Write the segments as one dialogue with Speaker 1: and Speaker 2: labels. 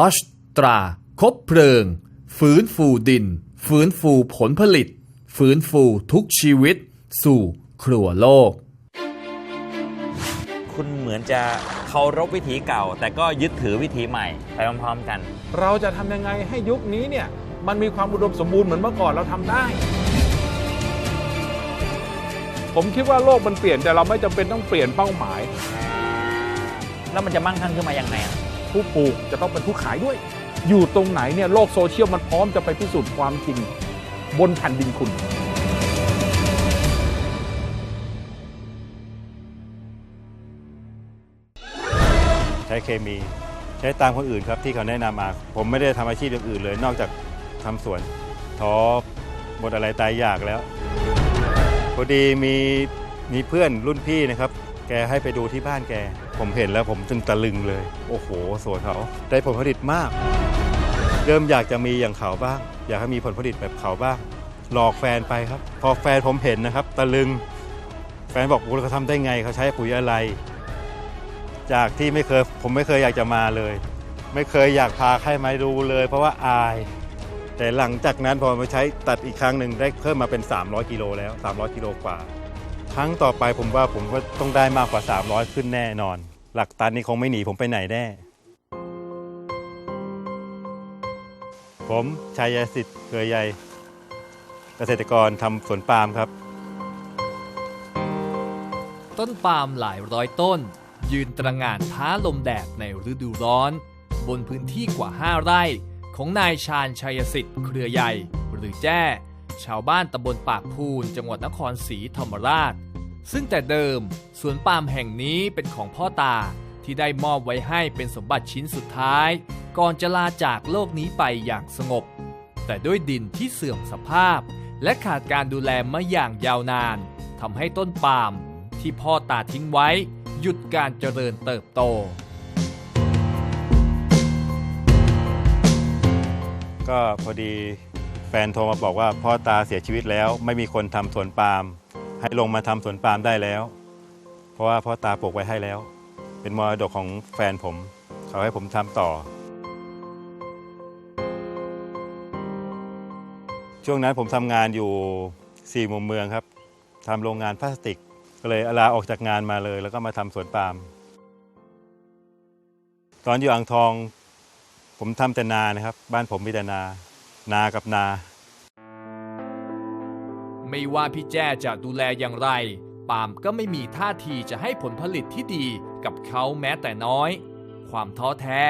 Speaker 1: อชตรา คบเพลิงฟื้นฟูดินฟื้นฟูผลผลิตฟื้นฟูทุกชีวิต สู่ครัวโลก
Speaker 2: คุณเหมือนจะเคารพวิถีเก่า แต่ก็ยึดถือวิถีใหม่ไปพร้อมๆกัน
Speaker 3: เราจะทำยังไงให้ยุคนี้เนี่ยมันมีความอุดมสมบูรณ์เหมือนเมื่อก่อนเราทำได้ ผมคิดว่าโลกมันเปลี่ยนแต่เราไม่จำเป็นต้องเปลี่ยนเป้าหมาย
Speaker 2: แล้วมันจะมั่งคั่งขึ้นมายังไงอะ
Speaker 3: ผู้ปลูกจะต้องเป็นผู้ขายด้วย อยู่ตรงไหนเนี่ยโลกโซเชียลมันพร้อมจะไปพิสูจน์ความจริงบนแผ่นดินคุณ
Speaker 4: ใช้เคมีใช้ตามคนอื่นครับที่เขาแนะนำมา ผมไม่ได้ทำอาชีพอย่างอื่นเลย นอกจากทำสวนท้อหมดอะไรตายอยากแล้วพอดีมีมีเพื่อนรุ่นพี่นะครับ แกให้ไปดูที่บ้านแก ผมเห็นแล้วผมจึงตะลึงเลย โอ้โห สวนเขาได้ผลผลิตมาก เริ่มอยากจะมีอย่างเขาบ้าง อยากให้มีผลผลิตแบบเขาบ้าง หลอกแฟนไปครับ พอแฟนผมเห็นนะครับ ตะลึง แฟนบอกโอ้เขาทำได้ไงเขาใช้ปุ๋ยอะไร จากที่ไม่เคยผมไม่เคยอยากจะมาเลย ไม่เคยอยากพาใครมาดูเลย เพราะว่าอาย แต่หลังจากนั้นพอมาใช้ตัดอีกครั้งหนึ่งได้เพิ่มมาเป็น 300กิโลแล้ว 300กิโลกว่า ครั้งต่อไปผมว่าผมก็ต้องได้มากกว่า 300 ขึ้นแน่นอน หลักตันนี้คงไม่หนีผมไปไหนแน่ ผมชัยสิทธิ์เครือใยเกษตรกรทำสวนปาล์มครับ
Speaker 1: ต้นปาล์มหลายร้อยต้น ยืนตระงานท้าลมแดดในฤดูร้อน บนพื้นที่กว่า 5 ไร่ ของนายชาญชัยสิทธิ์เครือใหญ่หรือแจ้ชาวบ้านตำบลปากพูน จังหวัดนครศรีธรรมราช ซึ่งแต่เดิมสวนปาล์มแห่งนี้เป็นของพ่อตาที่ได้มอบไว้ให้เป็นสมบัติชิ้นสุดท้าย ก่อนจะลาจากโลกนี้ไปอย่างสงบ แต่ด้วยดินที่เสื่อมสภาพ และขาดการดูแลมาอย่างยาวนานทำให้ต้นปาล์มที่พ่อตาทิ้งไว้ หยุดการเจริญเติบโต
Speaker 4: ก็พอดีแฟนโทรมาบอกว่าพ่อตาเสียชีวิตแล้วไม่มีคนทำสวนปาล์ม ให้ลงมาทำสวนปาล์มได้แล้ว เพราะว่าพ่อตาปลูกไว้ให้แล้ว เป็นมรดกของแฟนผม เขาให้ผมทำต่อ ช่วงนั้นผมทำงานอยู่สี่มุมเมืองครับทำโรงงานพลาสติก ก็เลยลาออกจากงานมาเลย แล้วก็มาทำสวนปาล์มตอนอยู่อ่างทอง ผมทำแต่นานะครับ บ้านผมมีแต่นา นากับนา
Speaker 1: ไม่ว่าพี่แจ้จะดูแลอย่างไร ปาล์มก็ไม่มีท่าทีจะให้ผลผลิตที่ดีกับเขาแม้แต่น้อย ความท้อแท้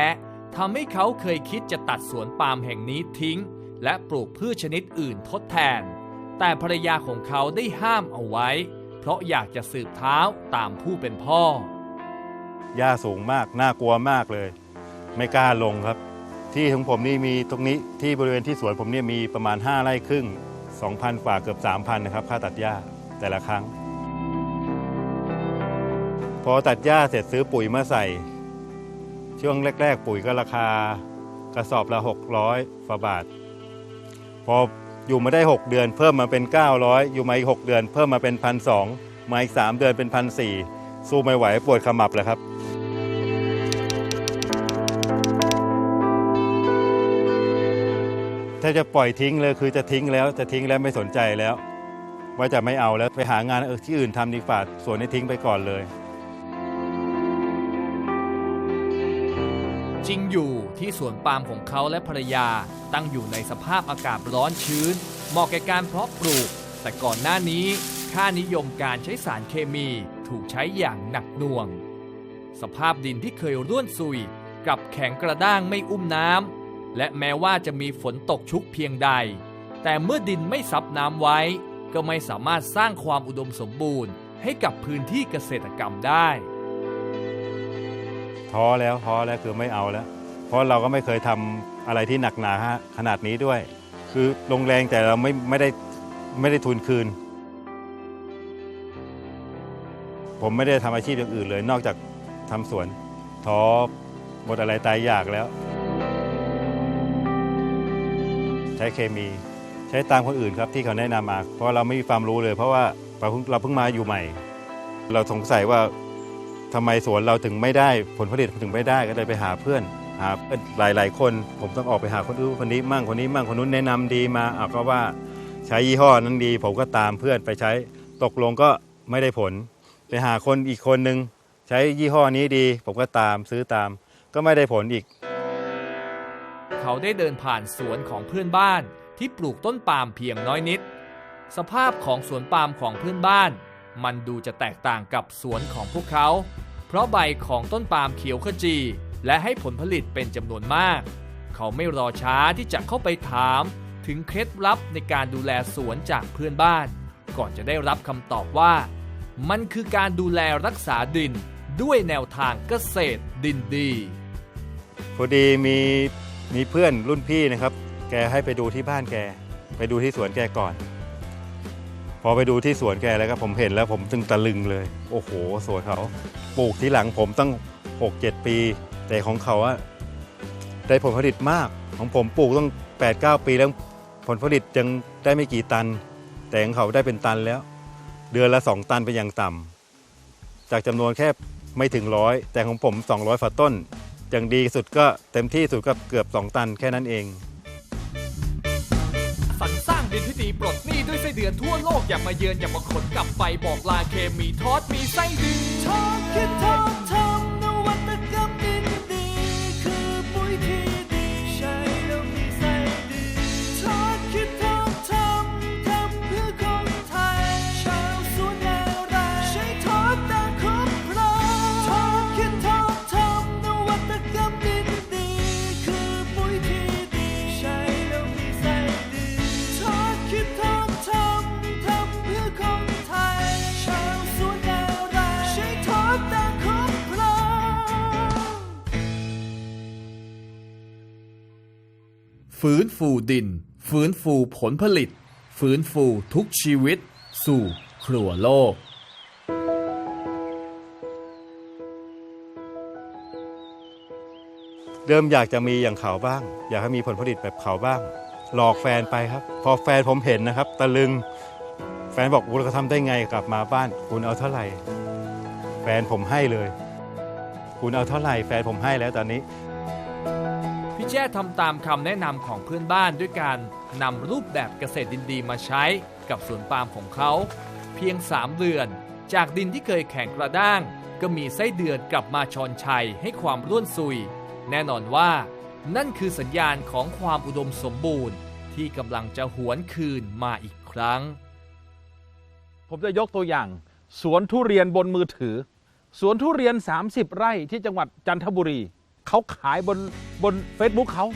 Speaker 1: ทำให้เขาเคยคิดจะตัดสวนปาล์มแห่งนี้ทิ้ง และปลูกพืชชนิดอื่นทดแทน แต่ภรรยาของเขาได้ห้ามเอาไว้ เพราะอยากจะสืบเท้าตามผู้เป็นพ่อ
Speaker 4: หญ้าสูงมากน่ากลัวมากเลย ไม่กล้าลงครับ ที่ของผมนี่มีตรงนี้ที่บริเวณที่สวนผมเนี่ยมีประมาณ 5 ไร่ครึ่ง 2,000 กว่าเกือบ 3,000 นะครับ ค่าตัดหญ้าแต่ละครั้ง พอตัดหญ้าเสร็จซื้อปุ๋ยมาใส่ ช่วงแรก ๆ ปุ๋ยก็ราคากระสอบละ 600ฝาบาท พออยู่มาได้ 6 เดือนเพิ่มมาเป็น 900 อยู่มาอีก 6 เดือน เพิ่มมาเป็น 1,200มาอีก 3 เดือนเป็น 1,400สู้ไม่ไหวปวดขมับเลยครับ ถ้าจะปล่อยทิ้งเลยคือจะทิ้งแล้วจะทิ้งแล้วไม่สนใจแล้ว ว่าจะไม่เอาแล้วไปหางานเออที่อื่นทำดีกว่าส่วนนี้ทิ้งไปก่อนเลย
Speaker 1: จริงอยู่ที่สวนปาล์มของเขาและภรรยาตั้งอยู่ในสภาพอากาศร้อนชื้น เหมาะแก่การเพาะปลูก แต่ก่อนหน้านี้ค่านิยมการใช้สารเคมีถูกใช้อย่างหนักหน่วง สภาพดินที่เคยร่วนซุยกลับแข็งกระด้างไม่อุ้มน้ำ และแม้ว่าจะมีฝนตกชุกเพียงใด แต่เมื่อดินไม่ซับน้ำไว้ ก็ไม่สามารถสร้างความอุดมสมบูรณ์ ให้กับพื้นที่เกษตรกรรมได้
Speaker 4: ท้อแล้วท้อแล้วคือไม่เอาแล้ว เพราะเราก็ไม่เคยทำอะไรที่หนักหนาขนาดนี้ด้วย คือลงแรงแต่เราไม่ไม่ได้ไม่ได้ทุนคืน ผมไม่ได้ทำอาชีพอย่างอื่นเลย นอกจากทำสวนท้อหมดอะไรตายอยากแล้ว ใช้เคมี ใช้ตามคนอื่นครับที่เขาแนะนำมา เพราะเราไม่มีความรู้เลย เพราะว่าเราเพิ่งเราเพิ่งมาอยู่ใหม่ เราสงสัยว่าทำไมสวนเราถึงไม่ได้ผลผลิตถึงไม่ได้ก็เลยไปหาเพื่อน หาเพื่อนหลาย ๆ คน ผมต้องออกไปหาคนนู้นคนนี้มั่งคนนี้มั่งคนนู้นแนะนำดีมาเอาก็ว่าใช้ยี่ห้อนั้นดี ผมก็ตามเพื่อนไปใช้ตกลงก็ไม่ได้ผล ไปหาคนอีกคนนึง ใช้ยี่ห้อนี้ดี ผมก็ตามซื้อตาม ก็ไม่ได้ผลอีก
Speaker 1: เขาได้เดินผ่านสวนของเพื่อนบ้านที่ปลูกต้นปาล์มเพียงน้อยนิด สภาพของสวนปาล์มของเพื่อนบ้าน มันดูจะแตกต่างกับสวนของพวกเขา เพราะใบของต้นปาล์มเขียวขจี และให้ผลผลิตเป็นจำนวนมาก เขาไม่รอช้าที่จะเข้าไปถามถึงเคล็ดลับในการดูแลสวนจากเพื่อนบ้าน ก่อนจะได้รับคำตอบว่า มันคือการดูแลรักษาดินด้วยแนวทางเกษตรดินดี
Speaker 4: พอดีมี มีเพื่อนรุ่นพี่นะครับ แกให้ไปดูที่บ้านแก ไปดูที่สวนแกก่อน พอไปดูที่สวนแกแล้วก็ผมเห็นแล้วผมจึงตะลึงเลย โอ้โห สวนเขาปลูกที่หลังผมตั้ง 6-7 ปี แต่ของเขาอะได้ผลผลิตมาก ของผมปลูกตั้ง8-9 ปีแล้วผลผลิตยังได้ไม่กี่ตัน แต่ของเขาได้เป็นตันแล้ว เดือนละ 2 ตันเป็นอย่างต่ำจากจำนวนแค่ไม่ถึงร้อยแต่ของผม 200ฝาต้น อย่างดีสุดก็เต็มที่สุดก็เกือบ 2 ตันแค่นั้นเอง
Speaker 1: สรรสร้างดินที่ดีปลดหนี้ด้วยไส้เดือนทั่วโลกอย่ามาเยือนอย่ามาขนกลับไปบอกลาเคมีทอดมีไส้เดือนทอดคิดทอด ฟื้นฟูดิน ฟื้นฟูผลผลิต ฟื้นฟูทุกชีวิต สู่ครัวโลก
Speaker 4: เดิมอยากจะมีอย่างเขาบ้าง อยากให้มีผลผลิตแบบเขาบ้าง หลอกแฟนไปครับ พอแฟนผมเห็นนะครับ ตะลึง แฟนบอกคุณเขาทำได้ไงกลับมาบ้าน คุณเอาเท่าไหร่ แฟนผมให้เลย คุณเอาเท่าไหร่ แฟนผมให้แล้วตอนนี้
Speaker 1: พี่แจ้ทำตามคำแนะนำของเพื่อนบ้านด้วยการนำรูปแบบเกษตรดินดีมาใช้กับสวนปาล์มของเขา เพียง 3 เดือน จากดินที่เคยแข็งกระด้าง ก็มีไส้เดือนกลับมาชอนชัยให้ความร่วนซุย แน่นอนว่า นั่นคือสัญญาณของความอุดมสมบูรณ์ ที่กำลังจะหวนคืนมาอีกครั้ง
Speaker 3: ผมจะยกตัวอย่าง สวนทุเรียนบนมือถือ สวนทุเรียน 30 ไร่ที่จังหวัดจันทบุรี เขาขายบนบน Facebook เขา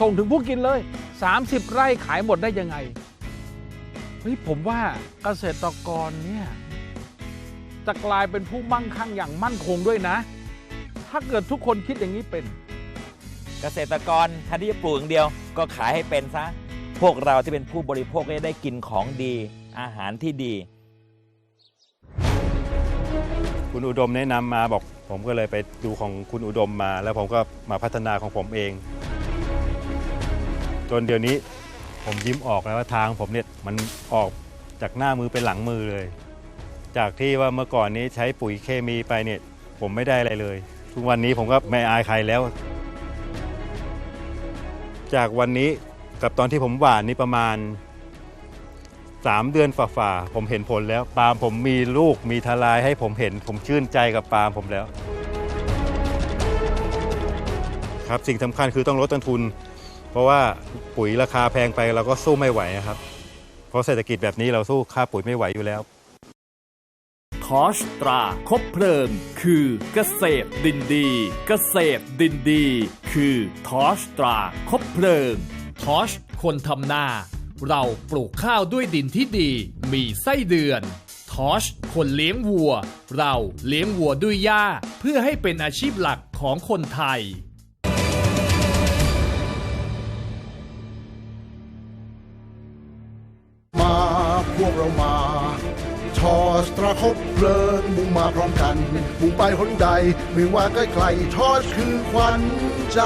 Speaker 3: ส่งถึงผู้กินเลย 30 ไร่ขายหมดได้ยังไงเฮ้ยผมว่าเกษตรกรเนี่ยจะกลายเป็นผู้มั่งคั่งอย่างมั่นคงด้วยนะ ถ้าเกิดทุกคนคิดอย่างนี้เป็น
Speaker 2: เกษตรกรแทนที่จะปลูกอย่างเดียว ก็ขายให้เป็นซะ พวกเราที่เป็นผู้บริโภคก็จะได้กินของดี อาหารที่ดี
Speaker 4: คุณอุดมแนะนำมาบอก ผมก็เลยไปดูของคุณอุดมมา แล้วผมก็มาพัฒนาของผมเอง จนเดี๋ยวนี้ผมยิ้มออกแล้วว่าทางผมเนี่ยมันออกจากหน้ามือเป็นหลังมือเลย จากที่ว่าเมื่อก่อนนี้ใช้ปุ๋ยเคมีไปเนี่ยผมไม่ได้อะไรเลย ทุกวันนี้ผมก็ไม่อายใครแล้ว จากวันนี้กับตอนที่ผมหว่านนี่ประมาณ 3 เดือนฝ่าๆผมเห็นผลแล้วปาล์มผมมีลูกมีทลายให้ผมเห็น ผมชื่นใจกับปาล์มผมแล้ว ครับสิ่งสำคัญคือต้องลดต้นทุน เพราะว่าปุ๋ยราคาแพงไปเราก็สู้ไม่ไหวนะครับ เพราะเศรษฐกิจแบบนี้เราสู้ค่าปุ๋ยไม่ไหวอยู่แล้ว
Speaker 1: ทอชตราคบเพลิง คือเกษตรดินดี เกษตรดินดี คือทอชตราคบเพลิงทอชคนทำนา เราปลูกข้าวด้วยดินที่ดี มีไส้เดือน ทอช คนเลี้ยงวัว เราเลี้ยงวัวด้วยหญ้า เพื่อให้เป็นอาชีพหลักของคนไทย
Speaker 5: มาพวกเรามาชอสตราคบเพลิงมุ่งมาพร้อมกันมุ่งไปหนใดไม่ว่าใกล้ไกลทอสคือควันใจ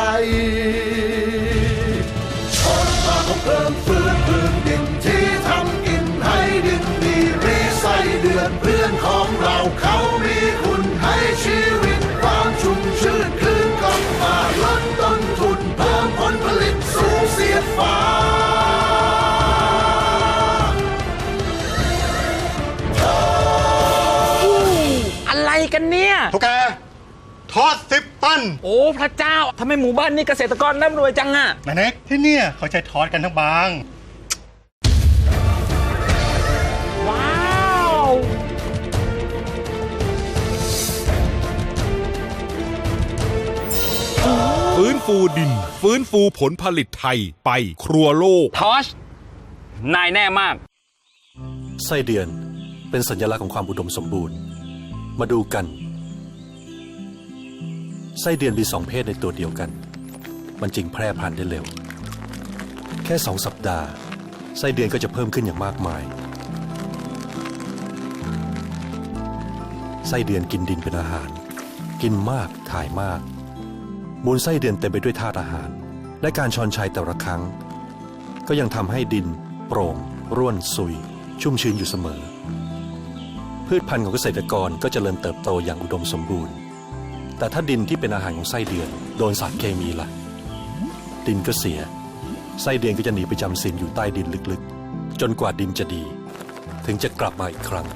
Speaker 5: สิบตัน
Speaker 2: โอ้พระเจ้าทำไมหมู่บ้านนี้เกษตรกรร่ำรวยจังอะ
Speaker 6: นาเน็กที่เนี่ยเขาใช้ทอดกันทั้งบาง
Speaker 2: ว้าว
Speaker 7: ฟื้นฟูดิน ฟื้นฟูผลผลิตไทยไปครัวโลก
Speaker 2: ทอชนายแน่มาก
Speaker 8: ไส้เดือนเป็นสัญลักษณ์ของความอุดมสมบูรณ์ มาดูกัน ไส้เดือนมีสองเพศในตัวเดียวกัน มันจึงแพร่พันธุ์ได้เร็ว แค่สองสัปดาห์ ไส้เดือนก็จะเพิ่มขึ้นอย่างมากมาย ไส้เดือนกินดินเป็นอาหาร กินมากถ่ายมาก มูลไส้เดือนเต็มไปด้วยธาตุอาหาร และการชอนชัยแต่ละครั้ง ก็ยังทำให้ดิน โปร่ง ร่วนซุย ชุ่มชื้นอยู่เสมอ พืชพันธุ์ของเกษตรกรก็จเจริญเติบโตอย่างอุดมสมบูรณ์ แต่ถ้าดินที่เป็นอาหารของไส้เดือน โดนสารเคมีล่ะ ดินก็เสีย ไส้เดือนก็จะหนีไปจำศีลอยู่ใต้ดินลึกๆ จนกว่าดินจะดี ถึงจะกลับมาอีกครั้ง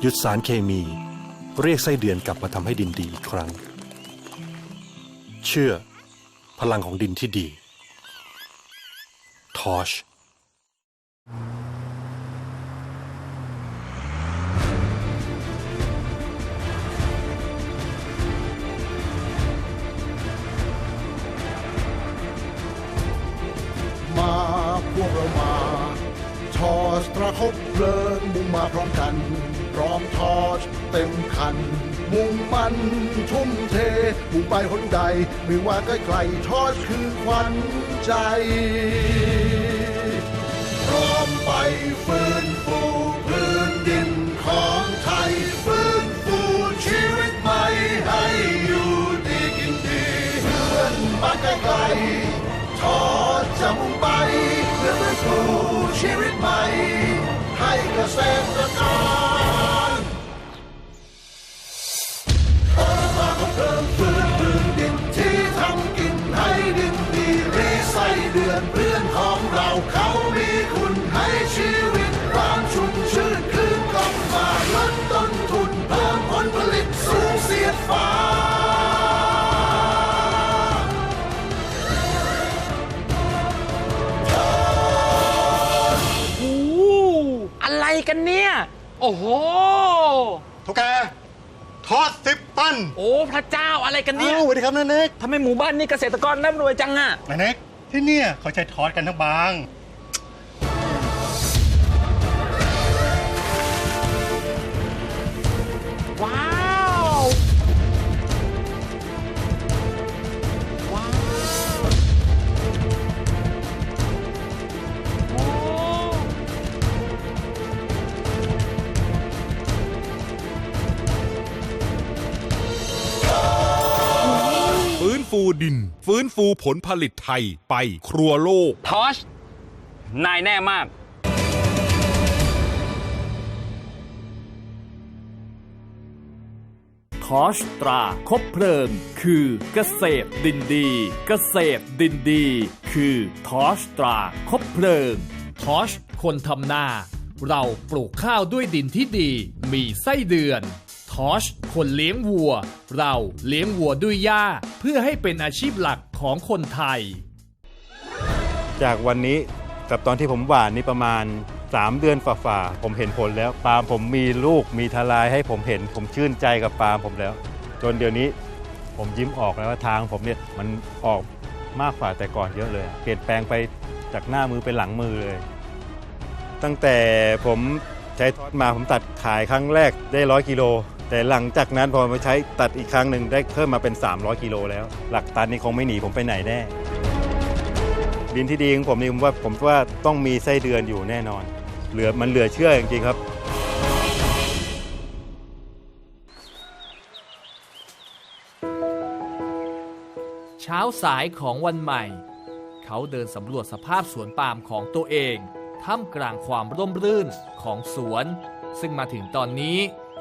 Speaker 8: หยุดสารเคมี เรียกไส้เดือนกลับมาทำให้ดินดีอีกครั้ง เชื่อ พลังของดินที่ดีทอช
Speaker 5: วกเรามา ทอสตราคบเพลิงมุ่งมาพร้อมกัน พร้อมทอสเต็มคัน มุ่งมันทุ่มเทมุ่งไปหนใด ไม่ว่าใกล้ไกลทอสคือควันใจ พร้อมไปฟื้นฟูพื้นดินของไทยฟื้นฟูชีวิตใหม่ให้อยู่ดีกินดีเพื่อนบ้านใกล้ๆทอดจะมุ่ง ชีวิตใหม่ใกันเนี่ย
Speaker 2: โอ้โห
Speaker 6: ทุกแกทอดสิบตัน
Speaker 2: โอ้พระเจ้าอะไรกันเนี่ย
Speaker 6: อ้าวสวัสดีครับนาเน็ก
Speaker 2: ทำไมหมู่บ้านนี้เกษตรกรร่ำรวยจังอะ
Speaker 6: นาเน็กที่เนี่ยเขาใช้ทอดกันทั้งบาง
Speaker 7: ฟื้นฟูดิน ฟื้นฟูผลผลิตไทยไปครัวโลก
Speaker 2: ทอช นายแน่มาก
Speaker 1: ทอชตราคบเพลิง คือเกษตรดินดี เกษตรดินดี คือทอชตราคบเพลิง ทอชคนทำนา เราปลูกข้าวด้วยดินที่ดี มีไส้เดือน ทอชคนเลี้ยงวัว เราเลี้ยงวัวด้วยหญ้า เพื่อให้เป็นอาชีพหลักของคนไทย
Speaker 4: จากวันนี้กับตอนที่ผมหว่านนี่ประมาณ 3 เดือนฝ่าๆผมเห็นผลแล้วปาล์มผมมีลูกมีทลายให้ผมเห็น ผมชื่นใจกับปาล์มผมแล้ว จนเดี๋ยวนี้ผมยิ้มออกแล้วว่าทางผมเนี่ยมันออกมากกว่าแต่ก่อนเยอะเลย เปลี่ยนแปลงไปจากหน้ามือเป็นหลังมือเลย ตั้งแต่ผมใช้ทอดมาผมตัดขายครั้งแรกได้ร้อยกิโล แต่หลังจากนั้นพอมาใช้ตัดอีกครั้งหนึ่งได้เพิ่มมาเป็น 300 กิโลแล้ว หลักตันนี้คงไม่หนีผมไปไหนแน่ ดินที่ดีของผมนี่ผมว่าผมว่าต้องมีไส้เดือนอยู่แน่นอน เหลือมันเหลือเชื่อจริงๆครับ
Speaker 1: เช้าสายของวันใหม่ เขาเดินสำรวจสภาพสวนปาล์มของตัวเอง ท่ามกลางความร่มรื่นของสวน ซึ่งมาถึงตอนนี้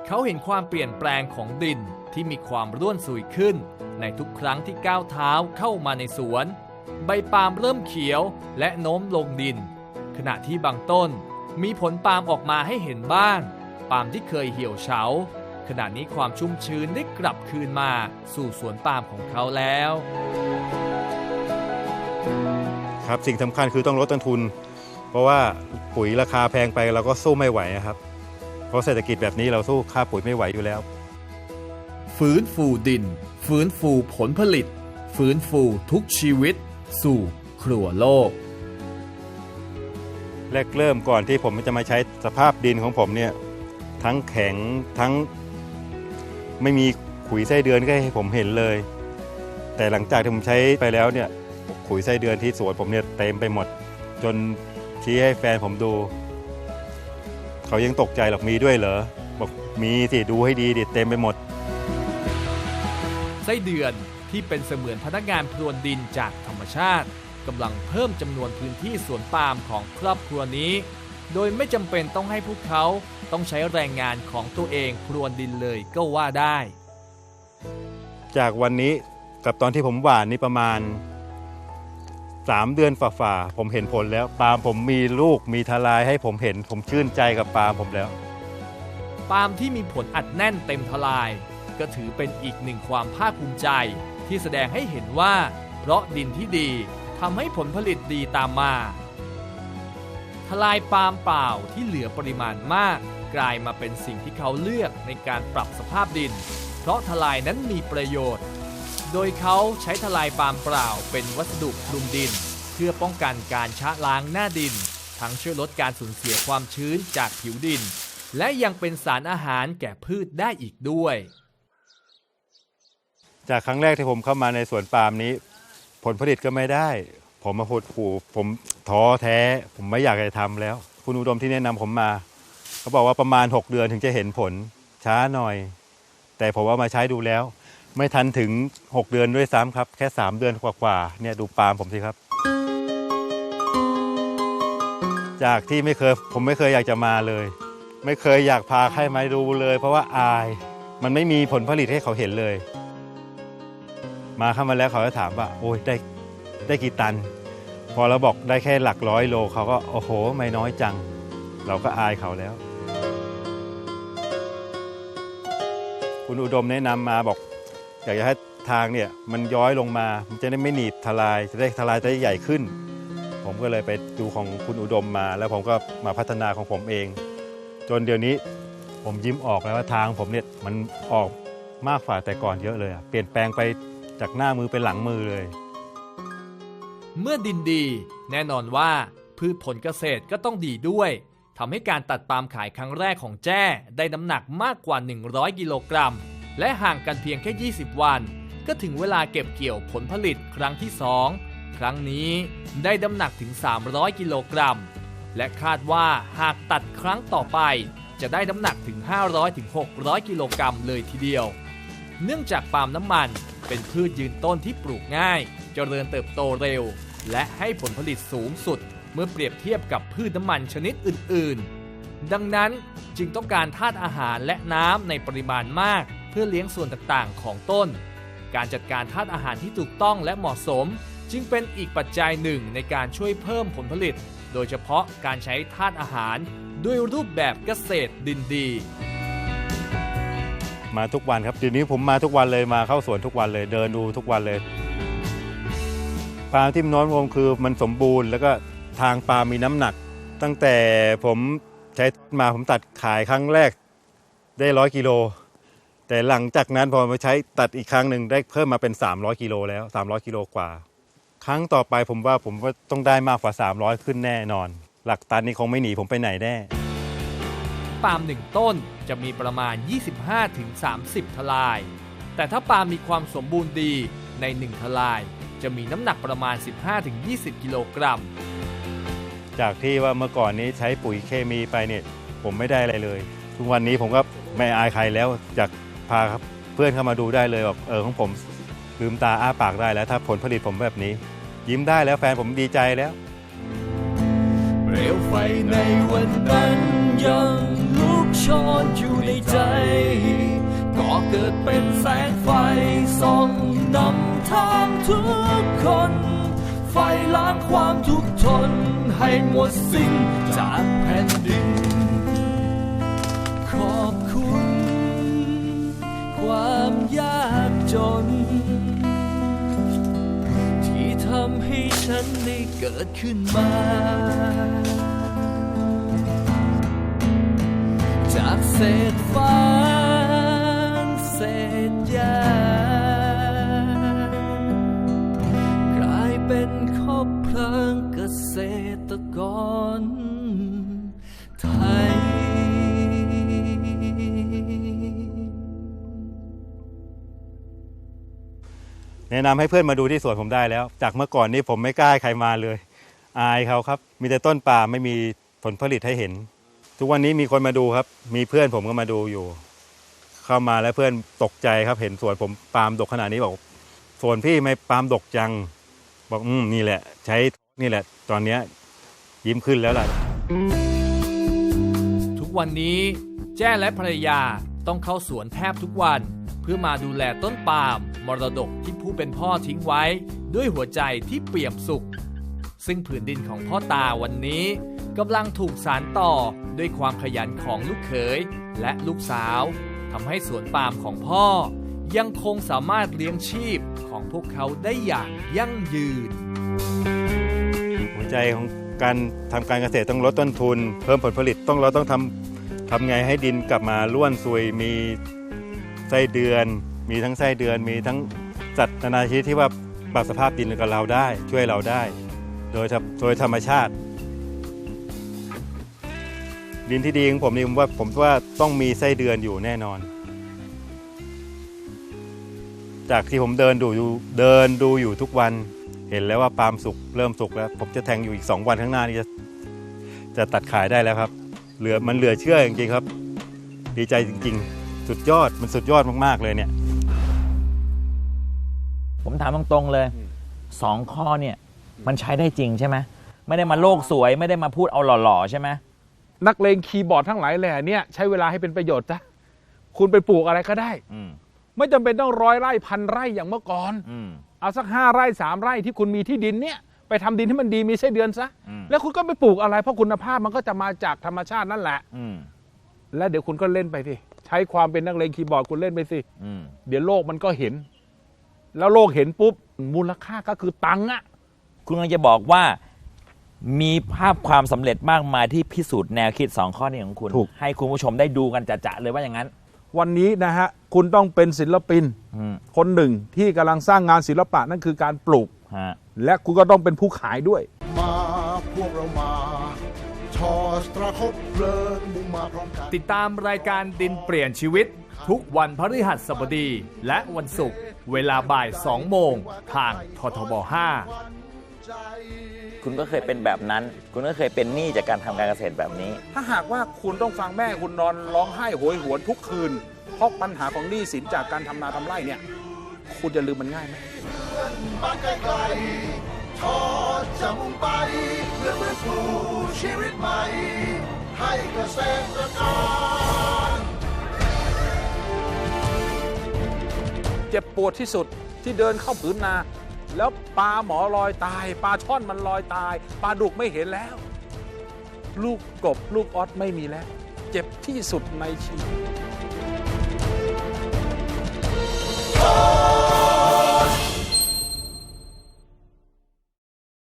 Speaker 1: เขาเห็นความเปลี่ยนแปลงของดินที่มีความร่วนสุยขึ้น ในทุกครั้งที่ก้าวเท้าเข้ามาในสวน ใบปาล์มเริ่มเขียวและโน้มลงดิน ขณะที่บางต้นมีผลปาล์มออกมาให้เห็นบ้าง ปาล์มที่เคยเหี่ยวเฉา ขณะนี้ความชุ่มชื้นได้กลับคืนมาสู่สวนปาล์มของเขาแล้ว
Speaker 4: ครับสิ่งสำคัญคือต้องลดต้นทุน เพราะว่าปุ๋ยราคาแพงไปเราก็สู้ไม่ไหวครับ เพราะเศรษฐกิจแบบนี้เราสู้ค่าปุ๋ยไม่ไหวอยู่แล้ว
Speaker 1: ฟื้นฟูดิน ฟื้นฟูผลผลิต ฟื้นฟูทุกชีวิต สู่ครัวโลก
Speaker 4: แรกเริ่มก่อนที่ผมจะมาใช้สภาพดินของผมเนี่ยทั้งแข็งทั้งไม่มีขุยไส้เดือนก็ให้ผมเห็นเลย แต่หลังจากที่ผมใช้ไปแล้วเนี่ยขุยไส้เดือนที่สวนผมเนี่ยเต็มไปหมด จนชี้ให้แฟนผมดู เขายังตกใจหรอกมีด้วยเหรอ บอกมีสิดูให้ดีดิเต็มไปหมด
Speaker 1: ไส้เดือนที่เป็นเสมือนพนักงานพรวนดินจากธรรมชาติกำลังเพิ่มจำนวนพื้นที่สวนปาล์มของครอบครัวนี้ โดยไม่จำเป็นต้องให้พวกเขาต้องใช้แรงงานของตัวเองพรวนดินเลยก็ว่าได้
Speaker 4: จากวันนี้กับตอนที่ผมหว่านนี่ประมาณ 3 เดือนฝ่าๆผมเห็นผลแล้วปาล์มผมมีลูกมีทลายให้ผมเห็น ผมชื่นใจกับปาล์มผมแล้ว
Speaker 1: ปาล์มที่มีผลอัดแน่นเต็มทลาย ก็ถือเป็นอีกหนึ่งความภาคภูมิใจ ที่แสดงให้เห็นว่า เพราะดินที่ดีทำให้ผลผลิตดีตามมาทลายปาล์มเปล่าที่เหลือปริมาณมาก กลายมาเป็นสิ่งที่เขาเลือกในการปรับสภาพดิน เพราะทลายนั้นมีประโยชน์ โดยเขาใช้ทลายปาล์มเปล่าเป็นวัสดุคลุมดิน เพื่อป้องกันการชะล้างหน้าดิน ทั้งช่วยลดการสูญเสียความชื้นจากผิวดิน และยังเป็นสารอาหารแก่พืชได้อีกด้วย
Speaker 4: จากครั้งแรกที่ผมเข้ามาในสวนปาล์มนี้ ผลผลิตก็ไม่ได้ ผมมาหดหู่ผมท้อแท้ ผมไม่อยากจะทำแล้ว คุณอุดมที่แนะนำผมมา เขาบอกว่าประมาณ 6 เดือนถึงจะเห็นผลช้าหน่อย แต่ผมเอามาใช้ดูแล้ว ไม่ทันถึง 6 เดือนด้วยซ้ำครับ แค่ 3 เดือนกว่าๆเนี่ยดูปาล์มผมสิครับ จากที่ไม่เคยผมไม่เคยอยากจะมาเลย ไม่เคยอยากพาใครมาดูเลย เพราะว่าอายมันไม่มีผลผลิตให้เขาเห็นเลย มาเข้ามาแล้วเขาจะถามว่า โอ้ยได้ได้กี่ตัน พอเราบอกได้แค่หลักร้อยโลเขาก็โอ้โห ไม่น้อยจัง เราก็อายเขาแล้ว คุณอุดมแนะนำมาบอก อยากจะให้ทางเนี่ยมันย้อยลงมา มันจะได้ไม่หนีบทลาย จะได้ทลายจะได้ใหญ่ขึ้น ผมก็เลยไปดูของคุณอุดมมา แล้วผมก็มาพัฒนาของผมเอง จนเดี๋ยวนี้ผมยิ้มออกแล้วว่าทางผมเนี่ยมันออกมากกว่าแต่ก่อนเยอะเลยเปลี่ยนแปลงไปจากหน้ามือเป็นหลังมือเลย
Speaker 1: เมื่อดินดี แน่นอนว่าพืชผลเกษตรก็ต้องดีด้วยทำให้การตัดปาล์มขายครั้งแรกของแจ้ได้น้ำหนักมากกว่า 100 กิโลกรัม และห่างกันเพียงแค่ 20 วัน ก็ถึงเวลาเก็บเกี่ยวผลผลิตครั้งที่ 2 ครั้งนี้ได้น้ำหนักถึง 300 กิโลกรัม และคาดว่าหากตัดครั้งต่อไป จะได้น้ำหนักถึง 500-600 กิโลกรัมเลยทีเดียว เนื่องจากปาล์มน้ำมันเป็นพืชยืนต้นที่ปลูกง่าย เจริญเติบโตเร็ว และให้ผลผลิตสูงสุด เมื่อเปรียบเทียบกับพืชน้ำมันชนิดอื่น ๆ ดังนั้นจึงต้องการธาตุอาหารและน้ำในปริมาณมาก เพื่อเลี้ยงส่วนต่างๆ ของต้น การจัดการธาตุอาหารที่ถูกต้องและเหมาะสม จึงเป็นอีกปัจจัยหนึ่งในการช่วยเพิ่มผลผลิต โดยเฉพาะการใช้ธาตุอาหารด้วยรูปแบบเกษตรดินดี
Speaker 4: มาทุกวันครับเดี๋ยวนี้ผมมาทุกวันเลยมาเข้าสวนทุกวันเลย เดินดูทุกวันเลยปล์มที่มนน้อยลงคือมันสมบูรณ์แล้วก็ทางปล์มมีน้ำหนัก ตั้งแต่ผมใช้มาผมตัดขายครั้งแรกได้ร้อยกิโล แต่หลังจากนั้นพอมาใช้ตัดอีกครั้งหนึ่งได้เพิ่มมาเป็น 300กิโลแล้ว 300กิโลกว่า ครั้งต่อไปผมว่าผมว่าต้องได้มากกว่า 300 ขึ้นแน่นอน หลักตันนี้คงไม่หนีผมไปไหนแน่
Speaker 1: ปาล์มหนึ่งต้นจะมีประมาณ 25-30 ทลาย แต่ถ้าปาล์มมีความสมบูรณ์ดีใน 1 ทลาย จะมีน้ำหนักประมาณ 15-20 กิโลกรัม
Speaker 4: จากที่ว่าเมื่อก่อนนี้ใช้ปุ๋ยเคมีไปเนี่ยผมไม่ได้อะไรเลย ทุกวันนี้ผมก็ไม่อายใครแล้วจาก พาเพื่อนเข้ามาดูได้เลยบอกเออของผมลืมตาอ้าปากได้แล้ว ถ้าผลผลิตผมแบบนี้ ยิ้มได้แล้วแฟนผมดีใจแล้ว
Speaker 1: เปลวไฟในวันนั้นยังลุกชนอยู่ในใจก็เกิดเป็นแสงไฟส่องนำทางทุกคน ไฟล้างความทุกข์ทนให้หมดสิ้นจากแผ่นดิน ความยากจน ที่ทำให้ฉันได้เกิดขึ้นมา จากเศษฟางเศษหญ้ากลายเป็นคบเพลิงเกษตรกร
Speaker 4: แนะนำให้เพื่อนมาดูที่สวนผมได้แล้ว จากเมื่อก่อนนี้ผมไม่กล้าให้ใครมาเลย อายเขาครับ มีแต่ต้นป่าไม่มีผลผลิตให้เห็น ทุกวันนี้มีคนมาดูครับ มีเพื่อนผมก็มาดูอยู่ เข้ามาแล้วเพื่อนตกใจครับ เห็นสวนผมปาล์มดกขนาดนี้บอกสวนพี่ไม่ปาล์มดกจัง บอกอืมนี่แหละ ใช้นี่แหละ ตอนเนี้ยยิ้มขึ้นแล้วล่ะ
Speaker 1: ทุกวันนี้แจ้และภรรยาต้องเข้าสวนแทบทุกวัน เพื่อมาดูแลต้นปาล์มมรดกที่ผู้เป็นพ่อทิ้งไว้ ด้วยหัวใจที่เปี่ยมสุข ซึ่งผืนดินของพ่อตาวันนี้กำลังถูกสารต่อด้วยความขยันของลูกเขยและลูกสาวทำให้สวนปาล์มของพ่อ ยังคงสามารถเลี้ยงชีพของพวกเขาได้อย่างยั่งยืน
Speaker 4: หัวใจของการทำการเกษตรต้องลดต้นทุน เพิ่มผลผลิตต้องเราต้องทำทำไงให้ดินกลับมาร่วนซุยมี ส้เดือน มีทั้งไส้เดือน มีทั้งสัตว์นานาชนิดที่ว่าปรับสภาพดินกับเราได้ช่วยเราได้ โดยโดยธรรมชาติ ดินที่ดีของผมนี่ผมว่าผมว่าต้องมีไส้เดือนอยู่แน่นอน จากที่ผมเดินดูเดินดูอยู่ทุกวัน เห็นแล้วว่าปาล์มสุกเริ่มสุกแล้ว ผมจะแทงอยู่อีก 2 วันข้างหน้านี้จะจะตัดขายได้แล้วครับ เหลือมันเหลือเชื่อจริงๆครับ ดีใจจริง ๆ สุดยอดมันสุดยอดมาก ๆ เลยเนี่ย
Speaker 2: ผมถามตรงๆเลยสองข้อเนี่ยมันใช้ได้จริงใช่ไหมไม่ได้มาโลกสวยไม่ได้มาพูดเอาหล่อๆใช่ไหม
Speaker 3: นักเลงคีย์บอร์ดทั้งหลายแหล่เนี่ยใช้เวลาให้เป็นประโยชน์จ้ะคุณไปปลูกอะไรก็ได้
Speaker 2: อืม
Speaker 3: ไม่จำเป็นต้องร้อยไร่พันไร่อย่างเมื่อก่อน
Speaker 2: อืม
Speaker 3: เอาสักห้าไร่สามไร่ที่คุณมีที่ดินเนี่ย ไปทำดินให้มันดีมีไส้เดือนซะ
Speaker 2: อืม
Speaker 3: แล้วคุณก็ไปปลูกอะไรเพราะคุณภาพมันก็จะมาจากธรรมชาตินั่นแหละ
Speaker 2: อืม
Speaker 3: แล้วเดี๋ยวคุณก็เล่นไปสิใช้ความเป็นนักเลงคีย์บอร์ดคุณเล่นไปสิ
Speaker 2: อืม
Speaker 3: เดี๋ยวโลกมันก็เห็น แล้วโลกเห็นปุ๊บ มูลค่าก็คือตังค์อะ
Speaker 2: คุณกำลังจะบอกว่า มีภาพความสำเร็จมากมายที่พิสูจน์แนวคิดสองข้อนี้ของคุณ ให้คุณผู้ชมได้ดูกันจะๆเลยว่าอย่างนั้น
Speaker 3: วันนี้นะฮะ คุณต้องเป็นศิลปิน
Speaker 2: อืม
Speaker 3: คนหนึ่งที่กำลังสร้างงานศิลปะนั่นคือการปลูก
Speaker 2: ฮะ
Speaker 3: และคุณก็ต้องเป็นผู้ขายด้วย
Speaker 5: มาพวกเรามาท อสตราคบเพลิงมุ่งมาพร้อมกัน
Speaker 1: ติดตามรายการดินเปลี่ยนชีวิต ทุกวันพฤหัสบดี และวันศุกร์เวลาบ่าย 2 โมง ทางททบ 5
Speaker 2: คุณก็เคยเป็นแบบนั้น คุณก็เคยเป็นหนี้จากการทำการเกษตรแบบนี้
Speaker 3: ถ้าหากว่าคุณต้องฟังแม่คุณนอนร้องไห้โหยหวนทุกคืน เพราะปัญหาของหนี้สินจากการทำนาทำไร่เนี่ย คุณจะลืมมันง่ายไหม
Speaker 5: ขอจะมุ่งไปเพื่อฟื้นฟูชีวิตใหม่ ให้กเกษตรกร
Speaker 3: เจ็บปวดที่สุดที่เดินเข้าผืนนา แล้วปลาหมอลอยตาย ปลาช่อนมันลอยตาย ปลาดุกไม่เห็นแล้ว ลูกกบลูกออสไม่มีแล้ว เจ็บที่สุดในชีวิต